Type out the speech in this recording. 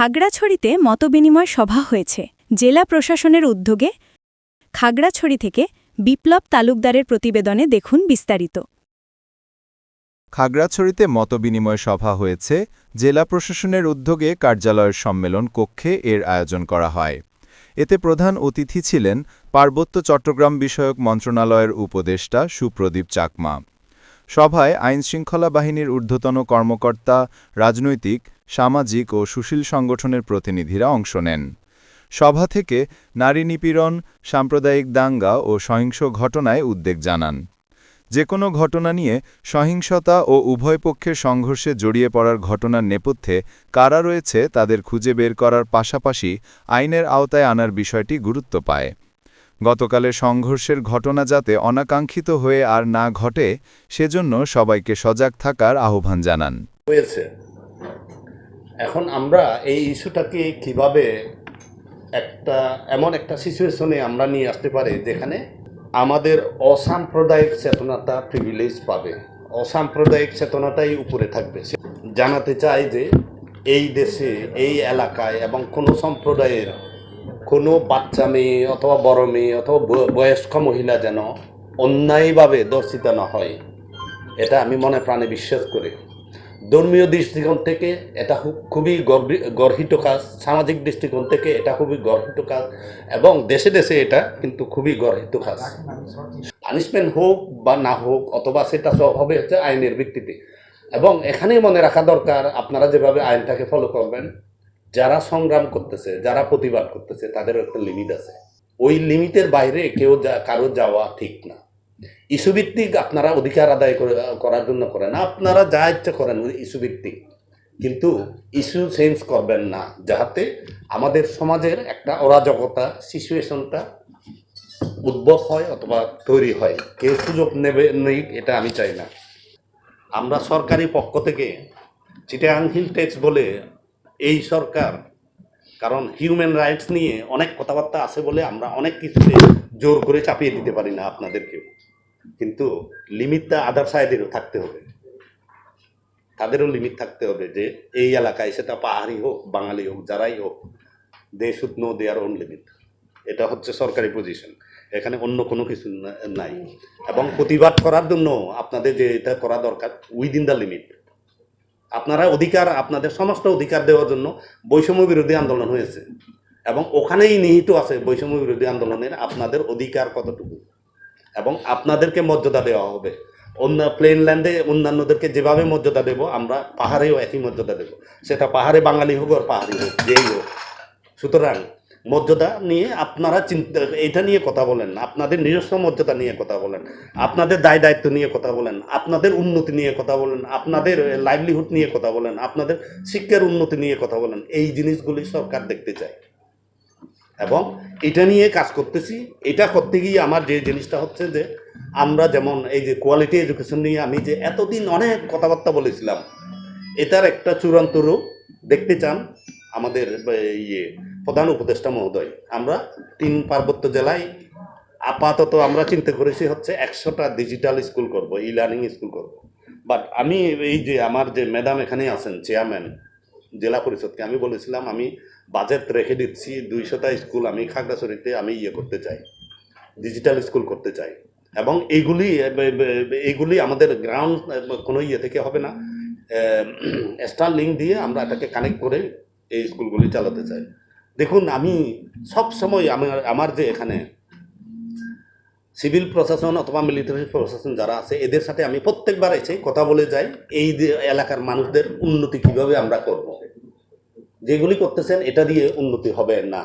খাগড়াছড়িতে মতবিনিময় সভা হয়েছে। জেলা প্রশাসনের উদ্যোগে খাগড়াছড়ি থেকে বিপ্লব তালুকদারের প্রতিবেদনে দেখুন বিস্তারিত। খাগড়াছড়িতে মতবিনিময় সভা হয়েছে। জেলা প্রশাসনের উদ্যোগে কার্যালয়ের সম্মেলন কক্ষে এর আয়োজন করা হয়। এতে প্রধান অতিথি ছিলেন পার্বত্য চট্টগ্রাম বিষয়ক মন্ত্রণালয়ের উপদেষ্টা সুপ্রদীপ চাকমা। সভায় আইনশৃঙ্খলা বাহিনীর ঊর্ধ্বতন কর্মকর্তা, রাজনৈতিক সামাজিক ও সুশীল সংগঠনের প্রতিনিধিরা অংশ নেন। সভা থেকে নারী নিপীড়ন, সাম্প্রদায়িক দাঙ্গা ও সহিংস ঘটনায় উদ্বেগ জানান। যে কোনো ঘটনা নিয়ে সহিংসতা ও উভয় পক্ষের সংঘর্ষে জড়িয়ে পড়ার ঘটনার নেপথ্যে কারা রয়েছে তাদের খুঁজে বের করার পাশাপাশি আইনের আওতায় আনার বিষয়টি গুরুত্ব পায়। গতকালের সংঘর্ষের ঘটনা যাতে অনাকাঙ্ক্ষিত হয়ে আর না ঘটে, সেজন্য সবাইকে সজাগ থাকার আহ্বান জানান। এখন আমরা এই ইস্যুটাকে কীভাবে একটা, এমন একটা সিচুয়েশনে আমরা নিয়ে আসতে পারি যেখানে আমাদের অসাম্প্রদায়িক চেতনাটা প্রিভিলেজ পাবে। অসাম্প্রদায়িক চেতনাটাই উপরে থাকবে। জানাতে চাই যে এই দেশে, এই এলাকায় এবং কোনো সম্প্রদায়ের কোনো বাচ্চা মেয়ে অথবা বড় মেয়ে অথবা বয়স্ক মহিলা যেন অন্যায়ভাবে দর্শিত না হয়, এটা আমি মনে প্রাণে বিশ্বাস করি। ধর্মীয় দৃষ্টিকোণ থেকে এটা খুব- খুবই গর্হিত কাজ, সামাজিক দৃষ্টিকোণ থেকে এটা খুবই গর্হিত কাজ, এবং দেশে দেশে এটা কিন্তু খুবই গর্হিত কাজ। পানিশমেন্ট হোক বা না হোক, অথবা সেটা সব হবে হচ্ছে আইনের ভিত্তিতে। এবং এখানেই মনে রাখা দরকার, আপনারা যেভাবে আইনটাকে ফলো করবেন, যারা সংগ্রাম করতেছে, যারা প্রতিবাদ করতেছে, তাদেরও একটা লিমিট আছে। ওই লিমিটের বাইরে কেউ কারও যাওয়া ঠিক না। ইস্যুভিত্তিক আপনারা অধিকার আদায় করে, করার জন্য করেন। আপনারা যা ইচ্ছা করেন ইস্যুভিত্তিক। কিন্তু ইস্যু চেঞ্জ করবেন না, যাহাতে আমাদের সমাজের একটা অরাজকতা সিচুয়েশনটা উদ্ভব হয় অথবা তৈরি হয়। কেউ সুযোগ নেবে, নেই, এটা আমি চাই না। আমরা সরকারি পক্ষ থেকে চিটাং হিল ট্যাক্স বলে এই সরকার, কারণ হিউম্যান রাইটস নিয়ে অনেক কথাবার্তা আছে বলে আমরা অনেক কিছুতে জোর করে চাপিয়ে দিতে পারি না আপনাদেরকেও। কিন্তু লিমিটটা আদার সাইডেরও থাকতে হবে। তাদেরও লিমিট থাকতে হবে যে এই এলাকায় সেটা পাহাড়ি হোক, বাঙালি হোক, যারাই হোক they should know their own limit এটা হচ্ছে সরকারি পজিশন এখানে অন্য কোনো কিছু নাই। এবং প্রতিবাদ করার জন্য আপনাদের যে এটা করা দরকার উইদিন দ্য লিমিট আপনারা অধিকার, আপনাদের সমস্ত অধিকার দেওয়ার জন্য বৈষম্য বিরোধী আন্দোলন হয়েছে। এবং ওখানেই নিহিত আছে বৈষম্য বিরোধী আন্দোলনের আপনাদের অধিকার কতটুকু। এবং আপনাদেরকে মর্যাদা দেওয়া হবে। অন্য প্লেন ল্যান্ডে অন্যান্যদেরকে যেভাবে মর্যাদা দেব, আমরা পাহাড়েও একই মর্যাদা দেব। সেটা পাহাড়ে বাঙালি হোক আর পাহাড়ি হোক, যেই হোক। সুতরাং মর্যাদা নিয়ে আপনারা চিন্তা এটা নিয়ে কথা বলেন আপনাদের নিজস্ব মর্যাদা নিয়ে কথা বলেন। আপনাদের দায় দায়িত্ব নিয়ে কথা বলেন। আপনাদের উন্নতি নিয়ে কথা বলেন। আপনাদের লাইভলিহুড নিয়ে কথা বলেন। আপনাদের শিক্ষার উন্নতি নিয়ে কথা বলেন। এই জিনিসগুলি সরকার দেখতে চায়। এবং এটা নিয়ে কাজ করতেছি। এটা করতে গিয়ে আমার যে জিনিসটা হচ্ছে যে, আমরা যেমন এই যে কোয়ালিটি এডুকেশন নিয়ে আমি যে এতদিন অনেক কথাবার্তা বলেছিলাম, এটার একটা চূড়ান্ত রূপ দেখতে চান আমাদের ইয়ে প্রধান উপদেষ্টা মহোদয়। আমরা তিন পার্বত্য জেলায় আপাতত আমরা চিন্তা করেছি হচ্ছে একশোটা ডিজিটাল স্কুল করব ই লার্নিং স্কুল করব। বাট আমি এই যে আমার যে ম্যাডাম এখানে আছেন চেয়ারম্যান জেলা পরিষদকে আমি বলেছিলাম, আমি বাজেট রেখে দিচ্ছি দুইশোটা স্কুল আমি খাগড়াছড়িতে আমি ইয়ে করতে চাই ডিজিটাল স্কুল করতে চাই। এবং এইগুলি এইগুলি আমাদের গ্রাউন্ড কোনো ইয়ে থেকে হবে না। স্টার লিঙ্ক দিয়ে আমরা এটাকে কানেক্ট করে এই স্কুলগুলি চালাতে চাই। দেখুন, আমি সব সময় আমার আমার যে এখানে সিভিল প্রশাসন অথবা মিলিটারি প্রশাসন যারা আছে, এদের সাথে আমি প্রত্যেকবার এসে কথা বলে যাই, এই এলাকার মানুষদের উন্নতি কীভাবে আমরা করব। যেগুলি করতেছেন, এটা দিয়ে উন্নতি হবে না।